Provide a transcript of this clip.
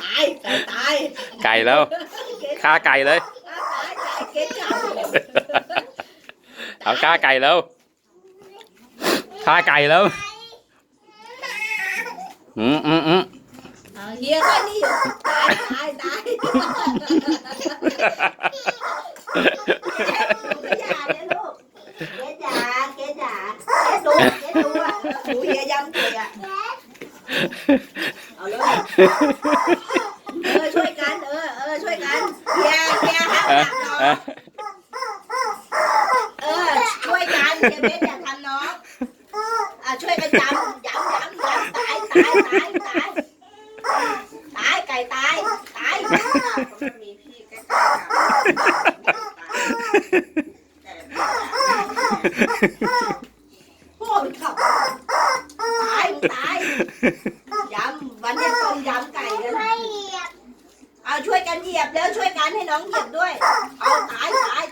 ตายไก่ตาย ไก่แล้วฆ่าไก่เลย ตายไก่เก็บจับ เอาฆ่าไก่แล้วฆ่าไก่แล้ว อืมอืมอืม เอาเฮียก็นี่อยู่ตายตายตายอย่าเนี่ยลูกเกดอย่าเกดอย่าเกดดูเกดดูอ่ะหนูเฮียย้ำเลยอ่ะ เอาเลยเออช่วยกัน เออเออช่วยกันเฮียเฮียห้ามเอะทำน้องเออช่วยกันเฮียเบสอย่าทำน้องอะช่วยกันย้ำย้ำย้ำย้ำตายตายตายตายตายไก่ตายตายมีพี่ใกล้ๆ ยำวันจะต้มยำไก่กันเอาช่วยกันเหยียบแล้วช่วยกันให้น้องเหยียบด้วย เอาตายตาย